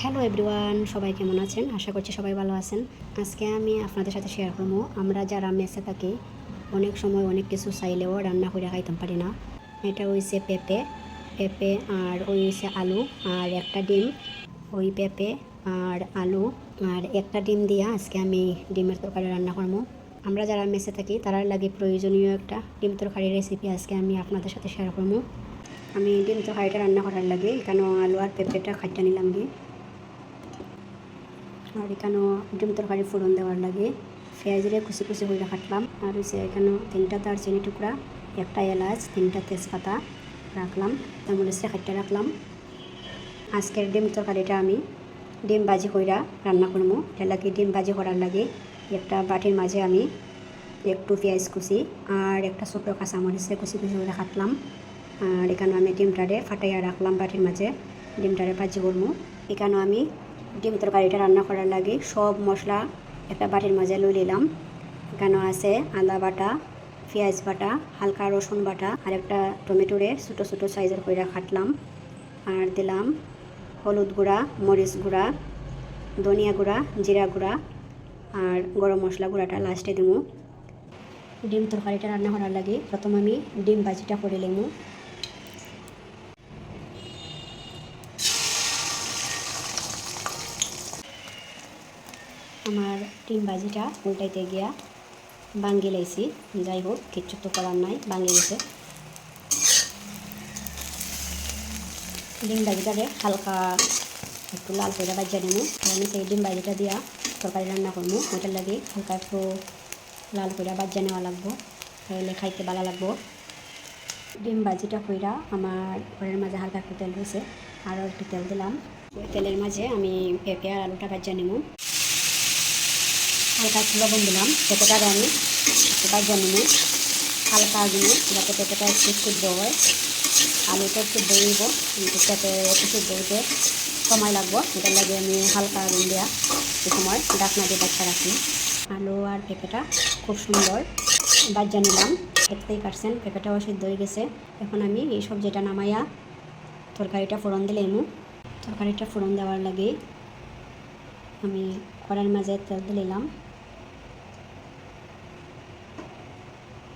Hello everyone সবাই কেমন আছেন? আশা করছি সবাই ভালো আছেন। আজকে আমি আপনাদের সাথে শেয়ার করব। আমরা যারা মেসে থাকি, অনেক সময় অনেক কিছু চাইলেও রান্না করে খাইতাম পারি না। এটা হইছে পেঁপে পেঁপে আর ওই হইছে আলু আর একটা ডিম। ওই পেঁপে আর আলু আর একটা ডিম দিয়া আজকে আমি ডিমের তরকারি রান্না করব। আমরা যারা মেসে থাকি, তারার লাগে প্রয়োজনীয় একটা ডিম তরকারির রেসিপি আজকে আমি আপনাদের সাথে শেয়ার করব। আমি ডিম তরকারিটা রান্না করার লাগে এখানে আলু আর পেঁপেটা খাইটা নিলাম গিয়ে। আর এখানেও ডিম তরকারি ফোড়ন দেওয়ার লাগে। পেঁয়াজের কুচি কুচি করে কাটলাম। আর হচ্ছে এখানেও তিনটা দারচিনি টুকরা, একটা এলাচ, তিনটা তেজপাতা রাখলাম। তারমরিচটা খাটটা রাখলাম। আজকের ডিম তরকারিটা আমি ডিম বাজি কইরা রান্না করব এটা লাগে ডিম বাজি করার লাগে একটা বাটির মাঝে আমি একটু পেঁয়াজ কুচি আর একটা ছোটো কাঁচামরিচে কুচি কুচি করে কাটলাম। আর এখানে আমি ডিমটারে ফাটাইয়া রাখলাম বাটির মাঝে। ডিমটারে ভাজি করব এখানেও আমি ডিম তরকারিটা রান্না করার লাগে সব মশলা একটা বাটির মাঝে লই নিলাম। এখানেও আছে আদা বাটা, পেঁয়াজ বাটা, হালকা রসুন বাটা আর একটা টমেটোরে ছোটো ছোটো সাইজের করে কাটলাম। আর দিলাম হলুদ গুঁড়া, মরিচ গুঁড়া, ধনিয়া গুঁড়া, জিরা গুঁড়া আর গরম মশলা গুঁড়াটা লাস্টে দিব ডিম তরকারিটা রান্না করার লাগে। প্রথম আমি ডিম ভাজিটা করে নেব আমার ডিম ভাজিটা উল্টাইতে গিয়া বাঙ্গি লাইছি। যাই হোক, কিচ্ছু তো করার নাই বাঙ্গি গেছে। ডিম ভাজিটারে হালকা একটু লাল করে বাজিয়ে নেব। আমি সেই ডিম ভাজিটা দিয়া তরকারি রান্না করব। ওইটার লাগে হালকা একটু লাল করে বাজিয়ে নেওয়া লাগবো। তাহলে খাইতে ভালো লাগবো। ডিম ভাজিটা কইরা আমার ঘরের মাঝে হালকা একটু তেল রয়েছে। আরও একটু তেল দিলাম। তেলের মাঝে আমি পেঁপে আর আলুটা ভাজিয়ে নেব। হালকা একটু লবণ দিলাম। পেঁপেটারে আমি ভাজিয়ে নেব। হালকা দিব যাতে পেঁপেটা একটু সিদ্ধ হয়। আলুটা একটু দইব কিন্তু পেঁপে একটু সিদ্ধ সময় লাগবো। এটার লাগে আমি হালকা আগুন দেওয়া একটু সময় ডাকনা দিয়ে বাচ্চা রাখি। আলু আর পেঁপেটা খুব সুন্দর বাজ্যা নিলাম। দেখতেই পারছেন, পেঁপেটাও সিদ্ধ হয়ে গেছে। এখন আমি এই সবজিটা নামাইয়া তরকারিটা ফোড়ন দিলে এমু তরকারিটা ফোড়ন দেওয়ার লাগে আমি কড়ার মাঝে তেল দিলাম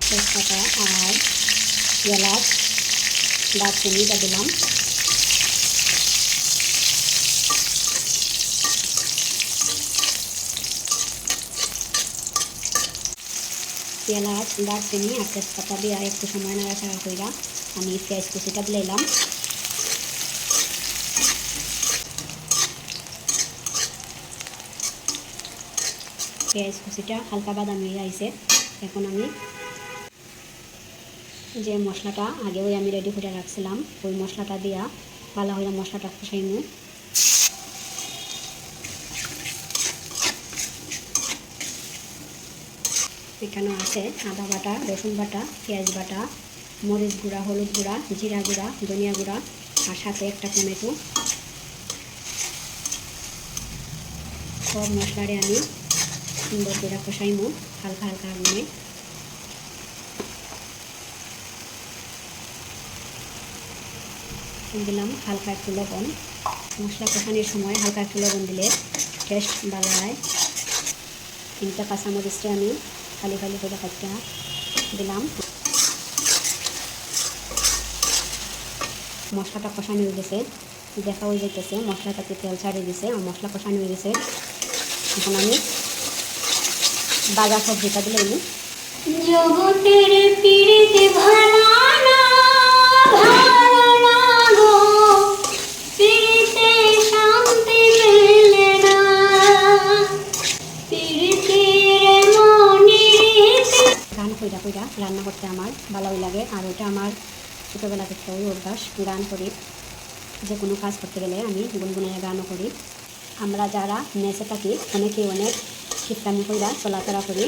তেজপাতা আর এলাচ দারচিনিটা দিলাম। এলাচ দারচিনি আর তেজপাতা দিয়ে একটু সময় নাড়াচাড়া কইরা আমি পেঁয়াজ কুচিটা দিলাম। পেঁয়াজ কুচিটা হালকা বাদামি আইছে। এখন আমি যে মশলাটা আগেও আমি রেডি করে রাখছিলাম, ওই মশলাটা দিয়া ভালো হয়ে মশলাটা কষাইমু এখানে আছে আদা বাটা, রসুন বাটা, পেঁয়াজ বাটা, মরিচ গুঁড়া, হলুদ গুঁড়া, জিরা গুঁড়া, ধনিয়া গুঁড়া আর সাথে একটা টমেটো। সব মশলারে আমি সুন্দর করে কষাইমু হালকা হালকা আগুনে দিলাম, হালকা একটু লবণ। মশলা কষানোর সময় হালকা একটু লবণ দিলে টেস্ট ভালো হয়। তিনটা কাঁচামরিচটা আমি খালি খালি করে কাটটা দিলাম। মশলাটা কষানো হয়ে গেছে দেখা হয়ে যেতেছে মশলাটাতে তেল ছাড়িয়ে দিছে, আর মশলা কষানো হয়ে গেছে। এখন আমি বাজার সবজিটা দিলে আমি। জগতের পীড়িতে কইরা রান্না করতে আমার ভালোই লাগে। আর ওটা আমার ছোটোবেলা থেকে ওই অভ্যাস, গান করি। যে কোনো কাজ করতে গেলে আমি গুনগুনায় গানও করি। আমরা যারা মেসে থাকি, অনেকে অনেক শীতকামি কইরা চলাফেরা করি।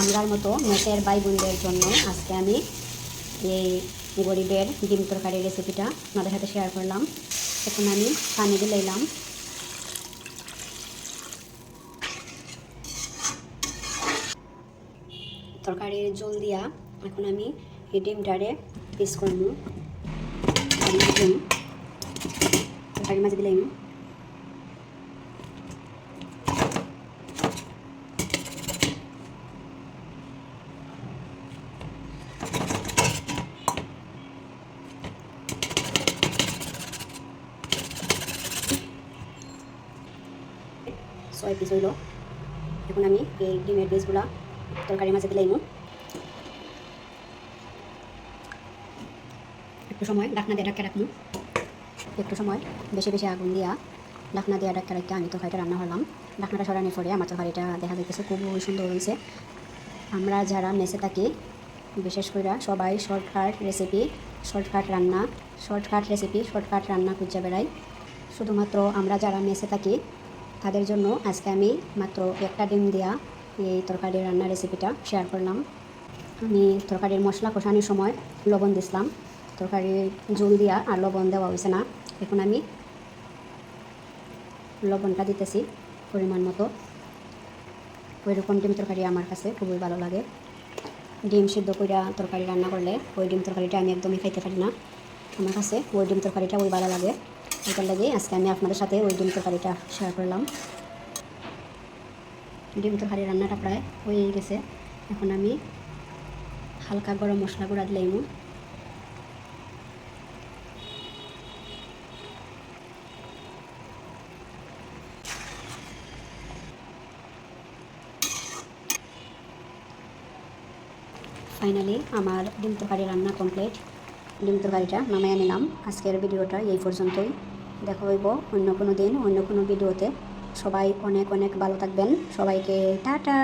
আমরার মতো মেসের ভাই বোনদের জন্য আজকে আমি এই গরিবের ডিম তরকারি রেসিপিটা আপনাদের সাথে শেয়ার করলাম। এখন আমি পানি দিলাম তরকারির জল দিয়া এখন আমি এই ডিমটারে পিস করব ডিম তরকারির মাঝে দিলাম। ছয় পিস হইল। এখন আমি এই ডিমের পিসগুলা তরকারির মাঝে দিলাম একটু সময়, ডাকনা দিয়ে ডাক্কা রাখব একটু সময়, বেশি বেশি আগুন দিয়া ডাকনা দিয়ে ডাক্কা রাখতে আমি তরকারিটা রান্না করলাম। ডাকনাটা সরানোর পরে আমার তরকারিটা দেখা যাইতেছে খুবই সুন্দর হয়েছে আমরা যারা মেসে থাকি, বিশেষ করে সবাই শর্টকাট রেসিপি শর্টকাট রান্না, শর্টকাট রেসিপি শর্টকাট রান্না খুঁজে বেড়াই। শুধুমাত্র আমরা যারা মেসে থাকি, তাদের জন্য আজকে আমি মাত্র একটা ডিম দেওয়া এই তরকারি রান্নার রেসিপিটা শেয়ার করলাম। আমি তরকারির মশলা কষানোর সময় লবণ দিছিলাম। তরকারির জল দিয়া আর লবণ দেওয়া হয়েছে না। এখন আমি লবণটা দিতেছি পরিমাণ মতো। ওই রকম ডিম তরকারি আমার কাছে খুবই ভালো লাগে। ডিম সিদ্ধ কইরা তরকারি রান্না করলে ওই ডিম তরকারিটা আমি একদমই খাইতে পারি না। আমার কাছে ওই ডিম তরকারিটা ওই ভালো লাগে। এটার লাগে আজকে আমি আপনাদের সাথে ওই ডিম তরকারিটা শেয়ার করলাম। ডিম তরকারি রান্নাটা প্রায় হয়ে গেছে। এখন আমি হালকা গরম মশলা গুঁড়া দিলাম ফাইনালি আমার ডিম তরকারি রান্না কমপ্লিট ডিম তরকারিটা নামায় নিলাম আজকের ভিডিওটা এই পর্যন্তই দেখা হইব অন্য কোনো দিন, অন্য কোনো ভিডিওতে সবাই অনেক অনেক ভালো থাকবেন। সবাইকে টাটা।